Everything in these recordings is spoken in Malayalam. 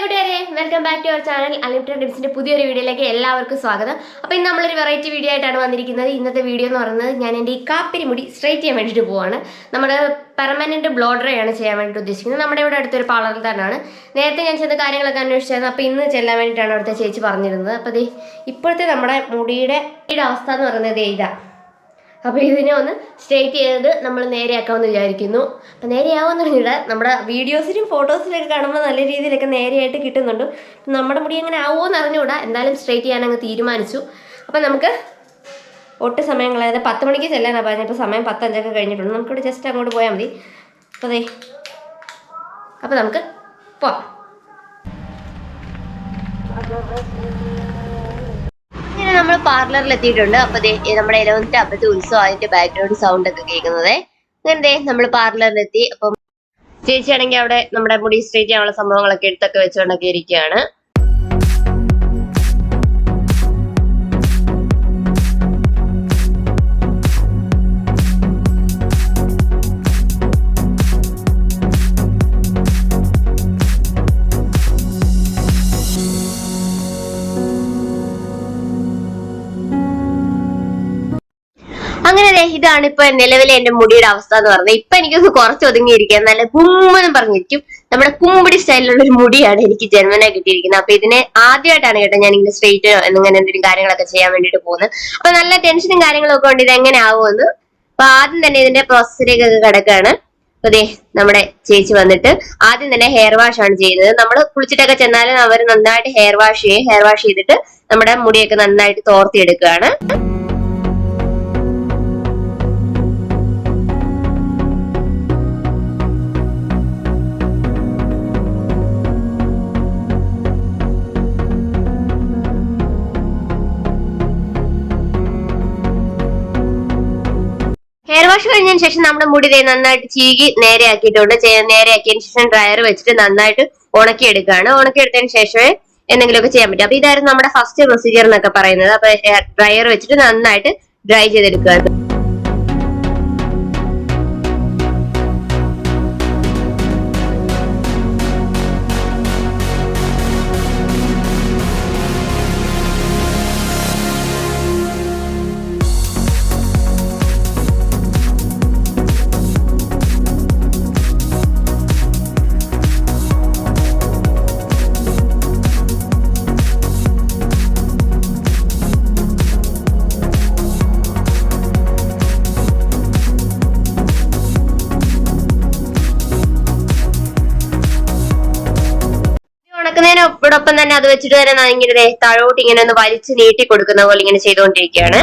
കൂട്ടുകാരെ welcome back to our channel unlimited ടിപ്സിന്റെ പുതിയൊരു വീഡിയോയിലേക്ക് എല്ലാവർക്കും സ്വാഗതം. അപ്പോൾ ഇന്ന് നമ്മളൊരു വെറൈറ്റി വീഡിയോ ആയിട്ടാണ് വന്നിരിക്കുന്നത്. ഇന്നത്തെ വീഡിയോ എന്ന് പറയുന്നത് ഞാൻ എന്റെ ഈ കാപ്പിരി മുടി സ്ട്രൈറ്റ് ചെയ്യാൻ വേണ്ടിയിട്ട് പോവാണ്. നമ്മുടെ പെർമനന്റ് ബ്ലോ ആണ് ചെയ്യാൻ വേണ്ടിയിട്ട് ഉദ്ദേശിക്കുന്നത്. നമ്മുടെ ഇവിടെ അടുത്തൊരു പാർലറിൽ തന്നെയാണ്. നേരത്തെ ഞാൻ ചെന്ന കാര്യങ്ങളൊക്കെ അന്വേഷിച്ചായിരുന്നു. അപ്പോൾ ഇന്ന് ചെല്ലാൻ വേണ്ടിയിട്ടാണ് അവിടുത്തെ ചേച്ചി പറഞ്ഞിരുന്നത്. അപ്പോൾ ഇപ്പോഴത്തെ നമ്മുടെ മുടിയുടെ അവസ്ഥ എന്ന് പറയുന്നത് ദേ ഇതാ. അപ്പോൾ ഇതിനെ ഒന്ന് സ്ട്രേറ്റ് ചെയ്തത് നമ്മൾ നേരെയാക്കാമെന്ന് വിചാരിക്കുന്നു. അപ്പോൾ നേരെയാവുമെന്ന് പറഞ്ഞിട്ട് നമ്മുടെ വീഡിയോസിലും ഫോട്ടോസിലൊക്കെ കാണുമ്പോൾ നല്ല രീതിയിലൊക്കെ നേരെയായിട്ട് കിട്ടുന്നുണ്ട്. നമ്മുടെ മുടി എങ്ങനെ ആവുമോ എന്ന് അറിഞ്ഞുകൂടാ. എന്തായാലും സ്ട്രേറ്റ് ചെയ്യാൻ അങ്ങ് തീരുമാനിച്ചു. അപ്പം നമുക്ക് ഒട്ട് സമയം കളയാതെ പത്ത് മണിക്ക് ചെല്ലാനാണ് പറഞ്ഞത്. ഇപ്പോൾ സമയം പത്തഞ്ചൊക്കെ കഴിഞ്ഞിട്ടുണ്ട്. നമുക്കിവിടെ ജസ്റ്റ് അങ്ങോട്ട് പോയാൽ മതി. അപ്പോൾ അതെ അപ്പോൾ നമുക്ക് പോവാം. ഇങ്ങനെ നമ്മൾ പാർലറിൽ എത്തിയിട്ടുണ്ട്. അപ്പൊ നമ്മുടെ ഇലവൻത്ത് അപ്പത്തെ ഉത്സവം അതിന്റെ ബാക്ക്ഗ്രൗണ്ട് സൗണ്ട് ഒക്കെ കേൾക്കുന്നത്. അങ്ങനെ നമ്മൾ പാർലറിൽ എത്തി. അപ്പം ചേച്ചിയാണെങ്കിൽ അവിടെ നമ്മുടെ മുടി സ്ട്രേറ്റ് ചെയ്യാനുള്ള സംഭവങ്ങളൊക്കെ എടുത്തൊക്കെ വെച്ചുകൊണ്ടൊക്കെ ഇരിക്കുകയാണ്. ഇതാണ് ഇപ്പൊ നിലവിലെ എന്റെ മുടിയുടെ അവസ്ഥ എന്ന് പറഞ്ഞത് ഇപ്പൊ എനിക്കൊന്ന് കുറച്ച് ഒതുങ്ങിയിരിക്കാൻ നല്ല കുമ്മെന്നും പറഞ്ഞിരിക്കും. നമ്മുടെ കുമ്പിടി സ്റ്റൈലിലുള്ള ഒരു മുടിയാണ് എനിക്ക് ജന്മന കിട്ടിയിരിക്കുന്നത്. അപ്പൊ ഇതിനെ ആദ്യമായിട്ടാണ് കേട്ടോ ഞാൻ ഇങ്ങനെ സ്ട്രെയിറ്റ് എന്നിങ്ങനെ എന്തെങ്കിലും കാര്യങ്ങളൊക്കെ ചെയ്യാൻ വേണ്ടിട്ട് പോകുന്നത്. അപ്പൊ നല്ല ടെൻഷനും കാര്യങ്ങളും ഒക്കെ ഉണ്ട്. ഇത് എങ്ങനെ ആവുമെന്ന്. അപ്പൊ ആദ്യം തന്നെ ഇതിന്റെ പ്രോസസ്സിലേക്കൊക്കെ കിടക്കുകയാണ്. അതെ നമ്മുടെ ചേച്ചി വന്നിട്ട് ആദ്യം തന്നെ ഹെയർ വാഷ് ആണ് ചെയ്യുന്നത്. നമ്മൾ കുളിച്ചിട്ടൊക്കെ ചെന്നാലും അവർ നന്നായിട്ട് ഹെയർ വാഷ് ചെയ്യും. ഹെയർ വാഷ് ചെയ്തിട്ട് നമ്മുടെ മുടിയൊക്കെ നന്നായിട്ട് തോർത്തിയെടുക്കുകയാണ്. വാഷ് കഴിഞ്ഞതിന് ശേഷം നമ്മുടെ മുടി നന്നായിട്ട് ചീകി നേരെയാക്കിയിട്ടുണ്ട്. നേരെ നേരെയാക്കിയതിന് ശേഷം ഡ്രയർ വെച്ചിട്ട് നന്നായിട്ട് ഉണക്കി എടുക്കുകയാണ് ഉണക്കി എടുത്തതിന് ശേഷമേ എന്തെങ്കിലുമൊക്കെ ചെയ്യാൻ പറ്റും. അപ്പൊ ഇതായിരുന്നു നമ്മുടെ ഫസ്റ്റ് പ്രൊസീജിയർ എന്നൊക്കെ പറയുന്നത്. അപ്പൊ ഡ്രയർ വെച്ചിട്ട് നന്നായിട്ട് ഡ്രൈ ചെയ്തെടുക്കുകയാണ്. അത് വെച്ചിട്ട് തന്നെ ഇങ്ങനെ താഴോട്ട് ഇങ്ങനെ ഒന്ന് വലിച്ച് നീട്ടി കൊടുക്കുന്ന പോലെ ഇങ്ങനെ ചെയ്തുകൊണ്ടിരിക്കുകയാണ്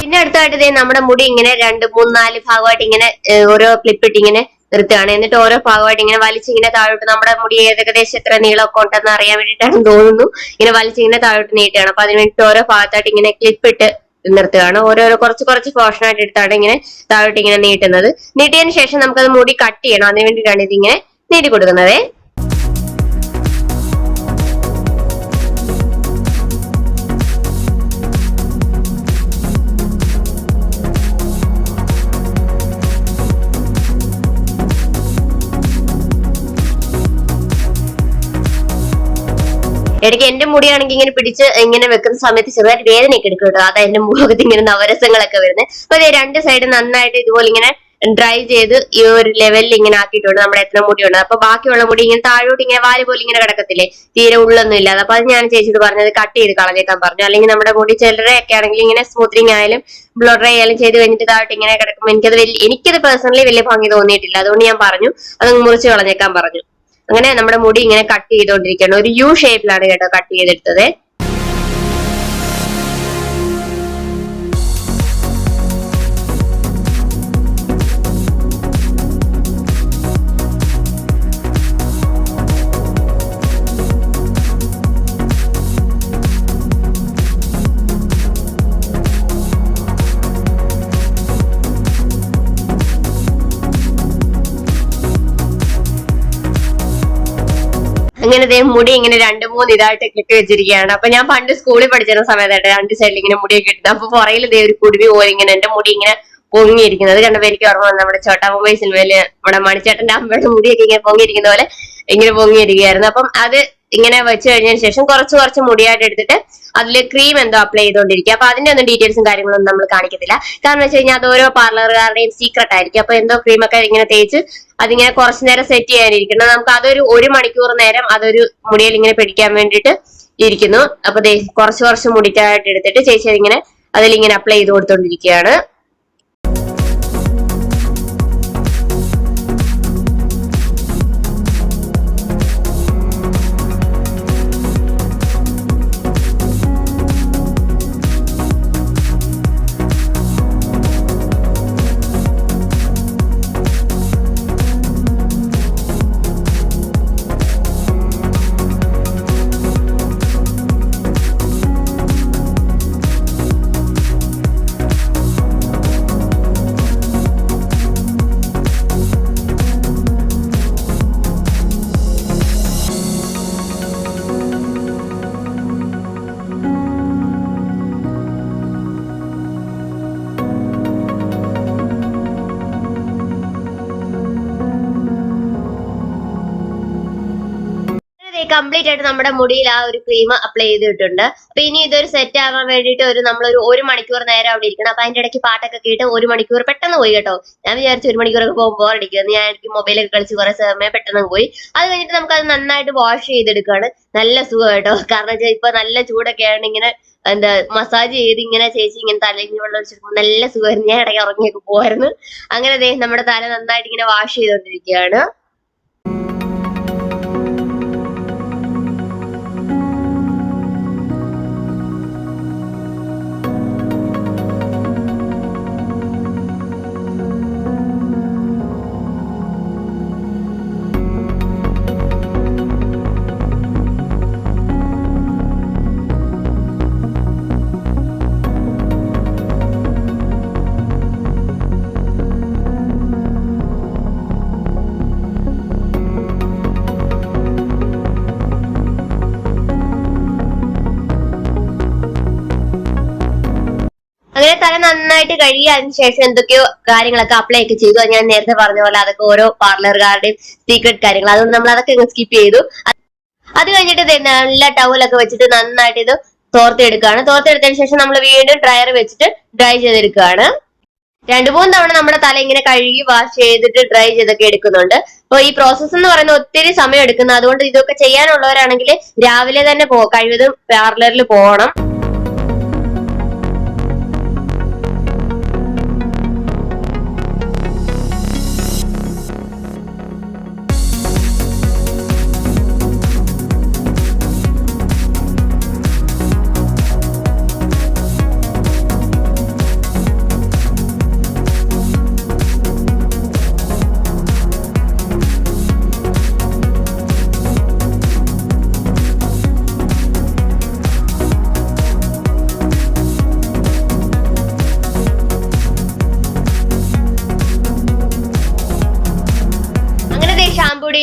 പിന്നെ അടുത്തായിട്ട് നമ്മുടെ മുടി ഇങ്ങനെ രണ്ട് മൂന്ന് നാല് ഭാഗമായിട്ട് ഇങ്ങനെ ഓരോ ക്ലിപ്പിട്ട് ഇങ്ങനെ നിർത്തുകയാണ്. എന്നിട്ട് ഓരോ ഭാഗമായിട്ട് ഇങ്ങനെ വലിച്ചിങ്ങനെ താഴോട്ട് നമ്മുടെ മുടി ഏകദേശം എത്ര നീളമൊക്കെ ഉണ്ടെന്ന് അറിയാൻ വേണ്ടിയിട്ടാണ് തോന്നുന്നു. ഇങ്ങനെ വലിച്ചിങ്ങനെ താഴോട്ട് നീട്ടുകയാണ്. അപ്പൊ അതിന് വേണ്ടിയിട്ട് ഓരോ ഭാഗത്തായിട്ട് ഇങ്ങനെ ക്ലിപ്പ് ഇട്ട് നിർത്തുകയാണ്. ഓരോരോ കുറച്ച് കുറച്ച് പോർഷൻ ആയിട്ട് എടുത്താണ് ഇങ്ങനെ താഴോട്ട് ഇങ്ങനെ നീട്ടുന്നത്. നീട്ടിയതിന് ശേഷം നമുക്കത് മുടി കട്ട് ചെയ്യണം. അതിന് വേണ്ടിയിട്ടാണ് ഇതിങ്ങനെ നീട്ടി കൊടുക്കുന്നത് ഇടയ്ക്ക് എന്റെ മുടിയാണെങ്കിൽ ഇങ്ങനെ പിടിച്ച് ഇങ്ങനെ വെക്കുന്ന സമയത്ത് ചെറുതായിട്ട് വേദനയൊക്കെ എടുക്കും കേട്ടോ. അതാ എന്റെ മുഖത്ത് ഇങ്ങനെ നവരസങ്ങളൊക്കെ വരുന്നത് അപ്പൊ അതെ രണ്ട് സൈഡ് നന്നായിട്ട് ഇതുപോലെ ഇങ്ങനെ ഡ്രൈ ചെയ്ത് ഈ ഒരു ലെവലിൽ ഇങ്ങനെ ആക്കിയിട്ടുണ്ട് നമ്മുടെ എത്ര മുടിയുണ്ട് അപ്പൊ ബാക്കിയുള്ള മുടി ഇങ്ങനെ താഴോട്ട് ഇങ്ങനെ വാൽ പോലെ ഇങ്ങനെ കിടക്കത്തില്ലേ? തീരെ ഉള്ളൊന്നും ഇല്ലാതെ. അപ്പൊ അത് ഞാൻ ചേച്ചിയോട് പറഞ്ഞത് കട്ട് ചെയ്ത് കളഞ്ഞേക്കാൻ പറഞ്ഞു. അല്ലെങ്കിൽ നമ്മുടെ മുടി ചിലരെയൊക്കെ ആണെങ്കിൽ ഇങ്ങനെ സ്മൂത്തിങ് ആയാലും ബ്ലോ ഡ്രൈ ആയാലും ചെയ്ത് കഴിഞ്ഞിട്ട് താഴോട്ട് ഇങ്ങനെ കിടക്കുമ്പോൾ എനിക്കത് വലിയ എനിക്കത് പേഴ്സണലി വലിയ ഭംഗി തോന്നിയിട്ടില്ല. അതുകൊണ്ട് ഞാൻ പറഞ്ഞു. അത് മുറിച്ച് കളഞ്ഞേക്കാൻ പറഞ്ഞു. അങ്ങനെ നമ്മുടെ മുടി ഇങ്ങനെ കട്ട് ചെയ്തുകൊണ്ടിരിക്കുകയാണ് ഒരു യു ഷേപ്പിലാണ് കേട്ടോ കട്ട് ചെയ്തെടുത്തത്. ഇങ്ങനെ ദേ മുടി ഇങ്ങനെ രണ്ട് മൂന്ന് ഇതായിട്ട് കെട്ടി വെച്ചിരിക്കുകയാണ്. അപ്പൊ ഞാൻ പണ്ട് സ്കൂളിൽ പഠിച്ചിരുന്ന സമയത്തായിട്ട് രണ്ട് സൈഡിൽ ഇങ്ങനെ മുടിയൊക്കെ ഇട്ടത് അപ്പൊ പുറയിൽ ദേ ഒരു കുടുവി പോലെ ഇങ്ങനെ എന്റെ മുടി ഇങ്ങനെ പൊങ്ങിയിരിക്കുന്നത്. അത് കണ്ടപ്പോ എനിക്ക് ഓർമ്മ വന്നു നമ്മുടെ മൊബൈൽ സിനിമയിൽ നമ്മുടെ മണിച്ചേട്ടന്റെ അമ്മയുടെ മുടിയൊക്കെ ഇങ്ങനെ പൊങ്ങിയിരിക്കുന്ന പോലെ ഇങ്ങനെ പൊങ്ങിയിരിക്കുകയായിരുന്നു. അപ്പം അത് ഇങ്ങനെ വെച്ച് കഴിഞ്ഞതിന് ശേഷം കുറച്ച് കുറച്ച് മുടിയായിട്ട് എടുത്തിട്ട് അതിൽ ക്രീം എന്തോ അപ്ലൈ ചെയ്തുകൊണ്ടിരിക്കുക അപ്പൊ അതിന്റെ ഒന്നും ഡീറ്റെയിൽസും കാര്യങ്ങളൊന്നും നമ്മൾ കാണിക്കത്തില്ല. കാരണം വെച്ച് കഴിഞ്ഞാൽ അത് ഓരോ പാർലറുകാരുടെയും സീക്രട്ട് ആയിരിക്കും. അപ്പൊ എന്തോ ക്രീം ഒക്കെ ഇങ്ങനെ തേച്ച് അതിങ്ങനെ കുറച്ച് നേരം സെറ്റ് ചെയ്യാനിരിക്കണം നമുക്ക് അതൊരു ഒരു മണിക്കൂർ നേരം അതൊരു മുടിയിൽ ഇങ്ങനെ പിടിക്കാൻ വേണ്ടിയിട്ട് ഇരിക്കുന്നു. അപ്പൊ കുറച്ച് കുറച്ച് മുടിക്കായിട്ട് എടുത്തിട്ട് ചേച്ചി അതിങ്ങനെ അതിലിങ്ങനെ അപ്ലൈ ചെയ്ത് കൊടുത്തോണ്ടിരിക്കുകയാണ്. കംപ്ലീറ്റ് ആയിട്ട് നമ്മുടെ മുടിയിൽ ആ ഒരു ക്രീം അപ്ലൈ ചെയ്തിട്ടുണ്ട്. അപ്പൊ ഇനി ഇതൊരു സെറ്റ് ആവാൻ വേണ്ടിയിട്ട് ഒരു നമ്മളൊരു ഒരു മണിക്കൂർ നേരം അവിടെ ഇരിക്കണം. അപ്പൊ അതിന്റെ ഇടയ്ക്ക് പാട്ടൊക്കെ കേട്ട് ഒരു മണിക്കൂർ പെട്ടെന്ന് പോയി കേട്ടോ. ഞാൻ വിചാരിച്ചു ഒരു മണിക്കൂറൊക്കെ പോകുമ്പോൾ ബോറടിക്കുന്നു ഞാൻ എനിക്ക് മൊബൈലൊക്കെ കളിച്ച് കുറെ സമയം പെട്ടെന്ന് പോയി. അത് കഴിഞ്ഞിട്ട് നമുക്ക് അത് നന്നായിട്ട് വാഷ് ചെയ്തെടുക്കുകയാണ്. നല്ല സുഖം കേട്ടോ. കാരണം വെച്ചാൽ ഇപ്പൊ നല്ല ചൂടൊക്കെയാണ് ഇങ്ങനെ എന്താ മസാജ് ചെയ്ത് ഇങ്ങനെ ചേച്ചി ഇങ്ങനെ തലയിൽ വെള്ളം ഒഴിച്ചെടുക്കുമ്പോൾ നല്ല സുഖമായിരുന്നു. ഞാൻ ഇടയ്ക്ക് ഉറങ്ങിയൊക്കെ പോവായിരുന്നു. അങ്ങനെ ദേ നമ്മുടെ തല നന്നായിട്ട് ഇങ്ങനെ വാഷ് ചെയ്തുകൊണ്ടിരിക്കുകയാണ് നന്നായിട്ട് കഴുകി അതിന് ശേഷം എന്തൊക്കെയോ കാര്യങ്ങളൊക്കെ അപ്ലൈ ഒക്കെ ചെയ്തു. ഞാൻ നേരത്തെ പറഞ്ഞ പോലെ അതൊക്കെ ഓരോ പാർലറുകാരുടെയും സീക്രട്ട് കാര്യങ്ങൾ. അതുകൊണ്ട് നമ്മൾ അതൊക്കെ സ്കിപ്പ് ചെയ്തു. അത് കഴിഞ്ഞിട്ട് നല്ല ടവലൊക്കെ വെച്ചിട്ട് നന്നായിട്ട് ഇത് തോർത്തെടുക്കുകയാണ്. തോർത്തെടുത്തതിന് ശേഷം നമ്മൾ വീണ്ടും ഡ്രയർ വെച്ചിട്ട് ഡ്രൈ ചെയ്തെടുക്കുകയാണ്. രണ്ടു മൂന്ന് തവണ നമ്മുടെ തല ഇങ്ങനെ കഴുകി വാഷ് ചെയ്തിട്ട് ഡ്രൈ ചെയ്തൊക്കെ എടുക്കുന്നുണ്ട്. അപ്പൊ ഈ പ്രോസസ്സ് എന്ന് പറയുന്നത് ഒത്തിരി സമയം എടുക്കുന്നത് അതുകൊണ്ട് ഇതൊക്കെ ചെയ്യാനുള്ളവരാണെങ്കിൽ രാവിലെ തന്നെ പോ കഴിവതും പാർലറിൽ പോകണം.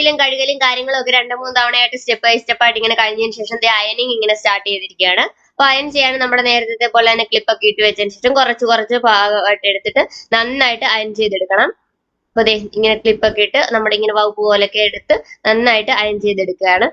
ഷാമ്പൂടിയിലും കഴുകലും കാര്യങ്ങളും ഒക്കെ രണ്ടു മൂന്ന് തവണയായിട്ട് സ്റ്റെപ്പ് ബൈ സ്റ്റെപ്പ് ആയിട്ട് ഇങ്ങനെ കഴിഞ്ഞതിന് ശേഷം അയനിങ് ഇങ്ങനെ സ്റ്റാർട്ട് ചെയ്തിരിക്കുകയാണ്. അപ്പൊ അയൺ ചെയ്യാൻ നമ്മുടെ നേരത്തെ പോലെ തന്നെ ക്ലിപ്പ് ഒക്കെ ഇട്ട് വെച്ചതിന് ശേഷം കുറച്ച് കുറച്ച് ഭാഗമായിട്ട് എടുത്തിട്ട് നന്നായിട്ട് അയൺ ചെയ്തെടുക്കണം. അപ്പൊ ഇങ്ങനെ ക്ലിപ്പ് ഒക്കെ ഇട്ട് നമ്മുടെ ഇങ്ങനെ വകുപ്പ് പോലൊക്കെ എടുത്ത് നന്നായിട്ട് അയൺ ചെയ്തെടുക്കുകയാണ്.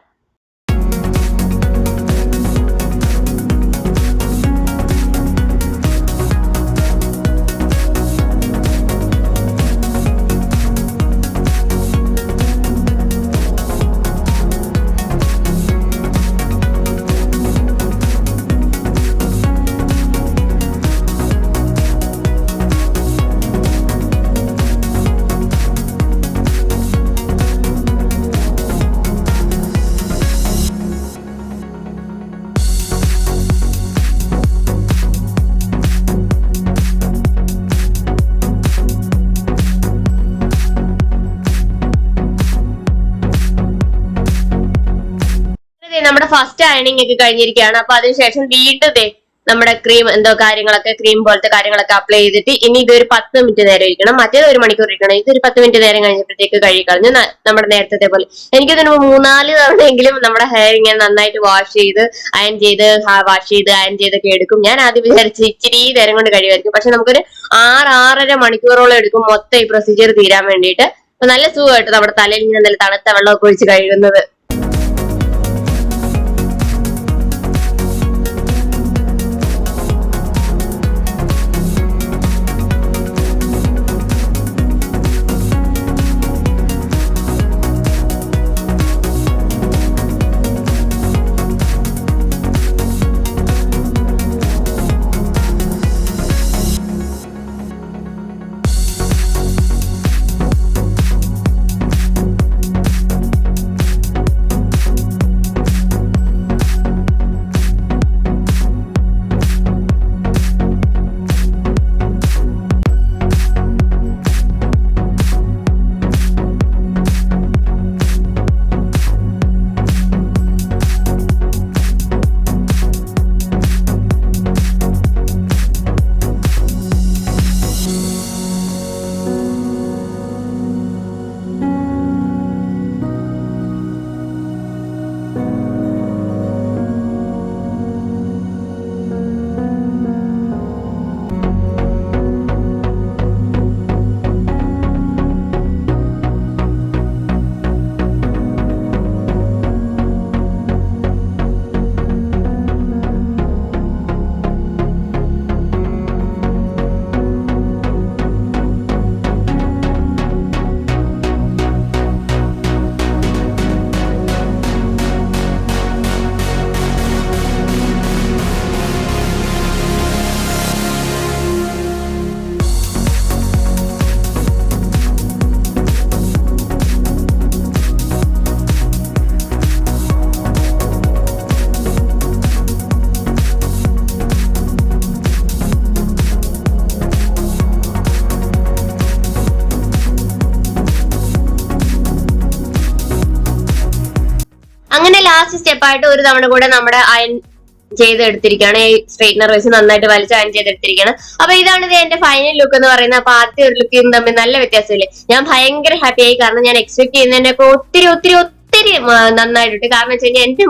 ഫസ്റ്റ് അയണിങ് ഒക്കെ കഴിഞ്ഞിരിക്കുകയാണ്. അപ്പൊ അതിനുശേഷം വീണ്ടും നമ്മുടെ ക്രീം എന്തോ കാര്യങ്ങളൊക്കെ ക്രീം പോലത്തെ കാര്യങ്ങളൊക്കെ അപ്ലൈ ചെയ്തിട്ട് ഇനി ഇതൊരു പത്ത് മിനിറ്റ് നേരം ഇരിക്കണം. മറ്റേത് ഒരു മണിക്കൂർ ഇരിക്കണം. ഇതൊരു പത്ത് മിനിറ്റ് നേരം കഴിഞ്ഞപ്പോഴത്തേക്ക് കഴുകി കളഞ്ഞു. നമ്മുടെ നേരത്തെ പോലെ. എനിക്ക് ഇതിന് മൂന്നാൽ തവണയെങ്കിലും നമ്മുടെ ഹെയർ ഇങ്ങനെ നന്നായിട്ട് വാഷ് ചെയ്ത് അയൺ ചെയ്ത് വാഷ് ചെയ്ത് അയൺ ചെയ്തൊക്കെ എടുക്കും. ഞാൻ ആദ്യം വിചാരിച്ച് ഇച്ചിരി നേരം കൊണ്ട് കഴിയുമായിരിക്കും പക്ഷെ നമുക്കൊരു ആറ് ആറര മണിക്കൂറോളം എടുക്കും മൊത്തം ഈ പ്രൊസീജിയർ തീരാൻ വേണ്ടിയിട്ട്. നല്ല സുഖമായിട്ട് നമ്മുടെ തലയിൽ ഇങ്ങനെ നല്ല തണുത്ത വെള്ളമൊക്കെ ഒഴിച്ച് കഴുകുന്നത്. അങ്ങനെ ലാസ്റ്റ് സ്റ്റെപ്പായിട്ട് ഒരു തവണ കൂടെ നമ്മുടെ അയൺ ചെയ്തെടുത്തിരിക്കുകയാണ്. ഈ സ്ട്രെയിറ്റ്നർ വെച്ച് നന്നായിട്ട് വലിച്ച് അയൺ ചെയ്തെടുത്തിരിക്കുകയാണ്. അപ്പൊ ഇതാണ് ഇത് എന്റെ ഫൈനൽ ലുക്ക് എന്ന് പറയുന്നത്. അപ്പൊ ആദ്യത്തെ ഒരു ലുക്കും തമ്മിൽ നല്ല വ്യത്യാസമില്ലേ? ഞാൻ ഭയങ്കര ഹാപ്പി ആയി. കാരണം ഞാൻ എക്സ്പെക്ട് ചെയ്യുന്നതിനൊക്കെ ഒത്തിരി ഒത്തിരി ഒത്തിരി നന്നായിട്ടുണ്ട്. കാരണം വെച്ച് കഴിഞ്ഞാൽ എന്റെ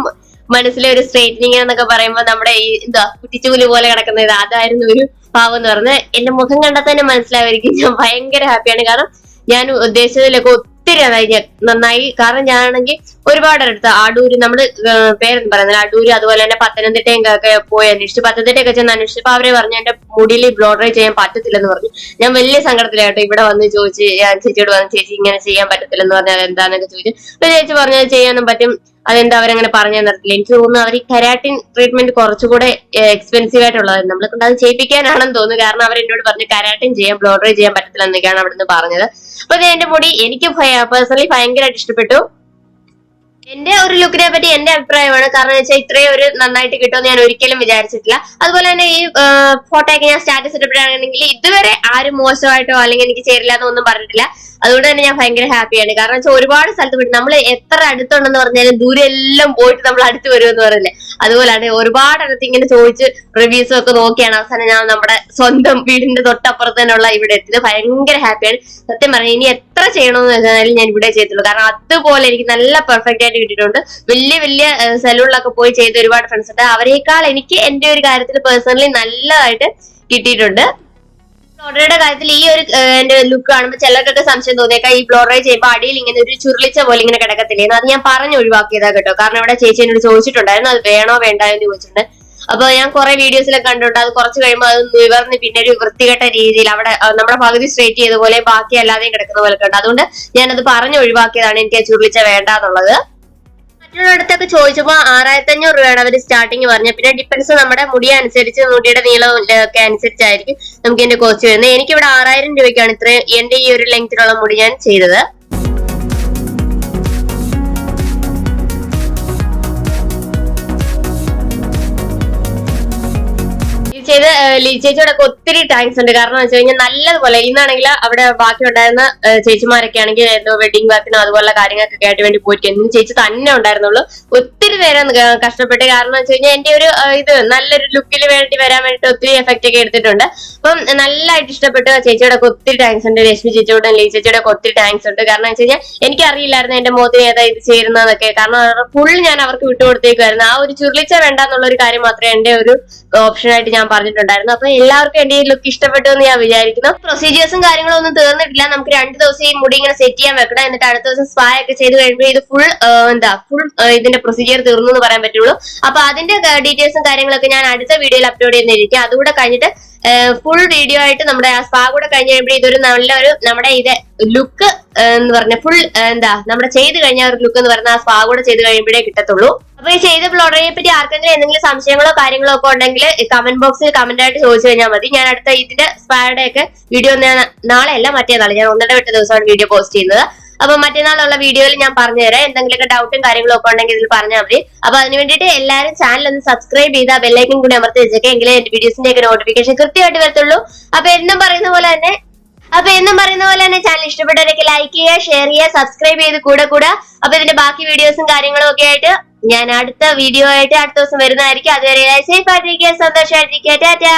മനസ്സിലെ ഒരു സ്ട്രെയിറ്റനിങ് എന്നൊക്കെ പറയുമ്പോൾ നമ്മുടെ ഈ എന്താ കുറ്റിച്ചൂൽ പോലെ കിടക്കുന്ന ഇത് അതായിരുന്നു ഒരു ഭാവം എന്ന് പറഞ്ഞത് എന്റെ മുഖം കണ്ടാൽ തന്നെ മനസ്സിലായിരിക്കും ഞാൻ ഭയങ്കര ഹാപ്പിയാണ് കാരണം ഞാൻ ഉദ്ദേശിച്ചതിലൊക്കെ ഒത്തിരി നന്നായി നന്നായി. കാരണം ഞാനാണെങ്കിൽ ഒരുപാട് അടുത്ത് അടൂര് നമ്മൾ പേരെന്ന് പറയുന്നത്? അടൂര് അതുപോലെ തന്നെ പത്തനംതിട്ടയും ഒക്കെ പോയി അന്വേഷിച്ചു. പത്തനംതിട്ടയൊക്കെ ചെന്ന് അന്വേഷിച്ചപ്പോ അവരെ പറഞ്ഞു എന്റെ മുടിയിൽ ബ്ലോ ഡ്രൈ ചെയ്യാൻ പറ്റത്തില്ലെന്ന് പറഞ്ഞു. ഞാൻ വലിയ സങ്കടത്തിലായിട്ടോ ഇവിടെ വന്ന് ചോദിച്ച് ഞാൻ ചേച്ചിയോട് വന്ന് ചേച്ചി ഇങ്ങനെ ചെയ്യാൻ പറ്റത്തില്ലെന്ന് പറഞ്ഞാൽ എന്താന്നൊക്കെ ചോദിച്ചു. അപ്പൊ ചേച്ചി പറഞ്ഞു "അത് ചെയ്യാനും പറ്റും. അതെന്താ അവരങ്ങനെ പറഞ്ഞു തന്നിട്ടില്ല. എനിക്ക് തോന്നുന്നു അവർ ഈ കരാട്ടിൻ ട്രീറ്റ്മെന്റ് കുറച്ചുകൂടെ എക്സ്പെൻസീവ് ആയിട്ടുള്ളത് നമ്മളെ കൊണ്ട് അത് ചെയ്യിപ്പിക്കാനാണെന്ന് തോന്നുന്നു. കാരണം അവർ എന്നോട് പറഞ്ഞു കരാട്ടിൻ ചെയ്യാൻ ബ്ലോഡറി ചെയ്യാൻ പറ്റത്തില്ല എന്നൊക്കെയാണ് അവിടുന്ന് പറഞ്ഞത്. അപ്പൊ എന്റെ മുടി എനിക്ക് പേഴ്സണലി ഭയങ്കരമായിട്ട് ഇഷ്ടപ്പെട്ടു. എന്റെ ഒരു ലുക്കിനെ പറ്റി എന്റെ അഭിപ്രായമാണ്. കാരണം വെച്ചാൽ ഇത്രയും ഒരു നന്നായിട്ട് കിട്ടുമെന്ന് ഞാൻ ഒരിക്കലും വിചാരിച്ചിട്ടില്ല. അതുപോലെ തന്നെ ഈ ഫോട്ടോ ഒക്കെ ഞാൻ സ്റ്റാറ്റസ് ഇട്ടപ്പോഴാണെങ്കിൽ ഇതുവരെ ആരും മോശമായിട്ടോ അല്ലെങ്കിൽ എനിക്ക് ചേരില്ല എന്നൊന്നും പറഞ്ഞിട്ടില്ല. അതുകൊണ്ട് തന്നെ ഞാൻ ഭയങ്കര ഹാപ്പിയാണ് കാരണം വെച്ചാൽ ഒരുപാട് സ്ഥലത്ത് വിട്ടു നമ്മൾ എത്ര അടുത്തുണ്ടെന്ന് പറഞ്ഞാലും ദൂരെ എല്ലാം പോയിട്ട് നമ്മൾ അടുത്ത് വരുമെന്ന് പറയില്ലേ അതുപോലാണ് ഒരുപാട് അടുത്ത് ഇങ്ങനെ ചോദിച്ച് റിവ്യൂസും ഒക്കെ നോക്കിയാണ് അവസാനം ഞാൻ നമ്മുടെ സ്വന്തം വീടിന്റെ തൊട്ടപ്പുറത്ത് തന്നെയുള്ള ഇവിടെ എത്തിയത്. ഭയങ്കര ഹാപ്പിയാണ് സത്യം പറഞ്ഞാൽ ഇനി എത്ര ചെയ്യണമെന്ന് വെച്ചാലും ഞാൻ ഇവിടെ ചെയ്തിട്ടുള്ളൂ കാരണം അതുപോലെ എനിക്ക് നല്ല പെർഫെക്റ്റ് ആയിട്ട് കിട്ടിയിട്ടുണ്ട്. വലിയ വലിയ സെലൂണിലൊക്കെ പോയി ചെയ്ത ഒരുപാട് ഫ്രണ്ട്സ് ഉണ്ട്. അവരെക്കാൾ എനിക്ക് എന്റെ ഒരു കാര്യത്തിൽ പേഴ്സണലി നല്ലതായിട്ട് കിട്ടിയിട്ടുണ്ട്. ബ്ലോഡറിയുടെ കാര്യത്തിൽ ഈ ഒരു എന്റെ ലുക്ക് കാണുമ്പോൾ ചിലർക്കൊക്കെ സംശയം തോന്നിയേക്കാം ഈ ബ്ലോഡറി ചെയ്യുമ്പോൾ അടിയിൽ ഇങ്ങനെ ഒരു ചുരുളിച്ച പോലെ ഇങ്ങനെ കിടക്കത്തില്ലേ? എന്ന് അത് ഞാൻ പറഞ്ഞു ഒഴിവാക്കിയതാ കേട്ടോ. കാരണം ഇവിടെ ചേച്ചി എന്നോട് ചോദിച്ചിട്ടുണ്ടായിരുന്നു അത് വേണോ വേണ്ട എന്ന് ചോദിച്ചിട്ടുണ്ട്. അപ്പൊ ഞാൻ കുറെ വീഡിയോസിലൊക്കെ കണ്ടിട്ടുണ്ട്. അത് കുറച്ച് കഴിയുമ്പോൾ അത് നിവർന്ന് പിന്നെ ഒരു വൃത്തികെട്ട രീതിയിൽ അവിടെ നമ്മുടെ പകുതി സ്ട്രേറ്റ് ചെയ്ത പോലെ ബാക്കി അല്ലാതെയും കിടക്കുന്ന പോലെ ഉണ്ട് അതുകൊണ്ട് ഞാനത് പറഞ്ഞു ഒഴിവാക്കിയതാണ് എനിക്ക് ആ ചുരുളിച്ച വേണ്ട എന്നുള്ളത് മറ്റുള്ളടത്തൊക്കെ ചോദിച്ചപ്പോൾ ആറായിരത്തി അഞ്ഞൂറ് രൂപയാണ് അവർ സ്റ്റാർട്ടിങ് പറഞ്ഞത്. പിന്നെ ഡിപ്പെൻസ് നമ്മുടെ മുടി അനുസരിച്ച് മുടിയുടെ നീളം ഒക്കെ അനുസരിച്ചായിരിക്കും നമുക്ക് ഇതിന്റെ കോസ്റ്റ് വരുന്നത്. എനിക്കിവിടെ ആറായിരം രൂപയ്ക്കാണ് ഇത്രയും എന്റെ ഈ ഒരു ലെങ്തിലുള്ള മുടി ഞാൻ ചെയ്തത്. ചേച്ചിയോടൊക്കെ ഒത്തിരി താങ്ക്സ് ഉണ്ട്. കാരണം വെച്ച് കഴിഞ്ഞാൽ നല്ലതുപോലെ ഇന്നാണെങ്കിൽ അവിടെ ബാക്കി ഉണ്ടായിരുന്ന ചേച്ചിമാരൊക്കെ ആണെങ്കിൽ എന്തോ വെഡിങ് വർക്കിനും അതുപോലുള്ള കാര്യങ്ങൾക്കൊക്കെ ആയിട്ട് വേണ്ടി എന്നും ചേച്ചി തന്നെ ഉണ്ടായിരുന്നുള്ളൂ. ഒത്തിരി നേരം കഷ്ടപ്പെട്ട് കാരണം വെച്ച് കഴിഞ്ഞാൽ എന്റെ ഒരു ഇത് നല്ലൊരു ലുക്കിൽ വേണ്ടി വരാൻ വേണ്ടിട്ട് ഒത്തിരി എഫക്റ്റ് ഒക്കെ എടുത്തിട്ടുണ്ട്. അപ്പം നല്ലതായിട്ട് ഇഷ്ടപ്പെട്ടു ചേച്ചിയോടൊക്കെ ഒത്തിരി താങ്ക്സ് ഉണ്ട്. രശ്മി ചേച്ചിയോടും ലീ ചേച്ചിയോടൊക്കെ ഒത്തിരി താങ്ക്സ് ഉണ്ട്. കാരണം വെച്ച് കഴിഞ്ഞാൽ എനിക്കറിയില്ലായിരുന്നു എന്റെ മോത്തിന് ഏതാ ഇത് ചേരുന്നതൊക്കെ കാരണം ഫുൾ ഞാൻ അവർക്ക് വിട്ടുകൊടുത്തേക്കുമായിരുന്നു ആ ഒരു ചുരുളിച്ച വേണ്ട എന്നുള്ള ഒരു കാര്യം മാത്രമേ എന്റെ ഒരു ഓപ്ഷൻ ആയിട്ട് ഞാൻ പറഞ്ഞിട്ടുണ്ടായിരുന്നു അപ്പൊ എല്ലാവർക്കും എന്റെ ഈ ലുക്ക് ഇഷ്ടപ്പെട്ടു എന്ന് ഞാൻ വിചാരിക്കുന്നു. പ്രൊസീജിയേഴ്സും കാര്യങ്ങളും ഒന്നും തീർന്നിട്ടില്ല. നമുക്ക് രണ്ട് ദിവസം ഈ മുടി ഇങ്ങനെ സെറ്റ് ചെയ്യാൻ വെക്കണം. എന്നിട്ട് അടുത്ത ദിവസം സ്പാ ഒക്കെ ചെയ്ത് കഴിയുമ്പോൾ ഇത് ഫുൾ എന്താ ഫുൾ ഇതിന്റെ പ്രൊസീജിയർ തീർന്നു എന്ന് പറയാൻ പറ്റുള്ളൂ. അപ്പൊ അതിന്റെ ഡീറ്റെയിൽസും കാര്യങ്ങളൊക്കെ ഞാൻ അടുത്ത വീഡിയോയിൽ അപ്ലോഡ് ചെയ്യുന്നതായിരിക്കും. അതുകൂടെ കഴിഞ്ഞിട്ട് ഫുൾ വീഡിയോ ആയിട്ട് നമ്മുടെ ആ സ്പാ കൂടെ കഴിഞ്ഞ് ഇതൊരു നല്ലൊരു നമ്മുടെ ഇത് ലുക്ക് എന്ന് പറഞ്ഞ ഫുൾ എന്താ നമ്മുടെ ചെയ്ത് കഴിഞ്ഞ ഒരു ലുക്ക് എന്ന് പറഞ്ഞ ആ സ്പാ കൂടെ ചെയ്ത് കഴിയുമ്പോഴേ കിട്ടത്തുള്ളൂ. അപ്പൊ ഈ ചെയ്ത പ്ലോഡറിനെ പറ്റി ആർക്കെങ്കിലും എന്തെങ്കിലും സംശയങ്ങളോ കാര്യങ്ങളോ ഒക്കെ ഉണ്ടെങ്കിൽ കമന്റ് ബോക്സിൽ കമന്റ് ആയിട്ട് ചോദിച്ചു കഴിഞ്ഞാൽ മതി. ഞാൻ അടുത്ത ഇതിന്റെ സ്പായുടെ ഒക്കെ വീഡിയോ നാളെ അല്ല മറ്റേതാണ് ഞാൻ ഒന്നര വിട്ട ദിവസമാണ് വീഡിയോ പോസ്റ്റ് ചെയ്യുന്നത്. അപ്പൊ മറ്റന്നാളുള്ള വീഡിയോയിൽ ഞാൻ പറഞ്ഞു പറഞ്ഞുതരാം. എന്തെങ്കിലുമൊക്കെ ഡൗട്ടും കാര്യങ്ങളും ഒക്കെ ഉണ്ടെങ്കിൽ ഇതിൽ പറഞ്ഞാൽ മതി. അപ്പൊ അതിന് വേണ്ടിയിട്ട് എല്ലാവരും ചാനൽ ഒന്ന് സബ്സ്ക്രൈബ് ചെയ്താൽ ബെല്ലൈക്കും കൂടി അമർത്തി വെച്ചേക്കെ. എങ്കിലേ എന്റെ വീഡിയോസിന്റെ ഒക്കെ നോട്ടിഫിക്കേഷൻ കൃത്യമായിട്ട് വരത്തുള്ളൂ. അപ്പൊ എന്നും പറയുന്ന പോലെ തന്നെ അപ്പൊ എന്നും പറയുന്ന പോലെ തന്നെ ചാനൽ ഇഷ്ടപ്പെട്ടവരൊക്കെ ലൈക്ക് ചെയ്യുക ഷെയർ ചെയ്യുക സബ്സ്ക്രൈബ് ചെയ്ത് കൂടെ കൂടെ. അപ്പൊ ഇതിന്റെ ബാക്കി വീഡിയോസും കാര്യങ്ങളും ഒക്കെ ആയിട്ട് ഞാൻ അടുത്ത വീഡിയോ ആയിട്ട് അടുത്ത ദിവസം വരുന്നതായിരിക്കും. അതുവരെ സേഫ് ആയിട്ടിരിക്കുക സന്തോഷമായിട്ടിരിക്കുക. ടാറ്റാ!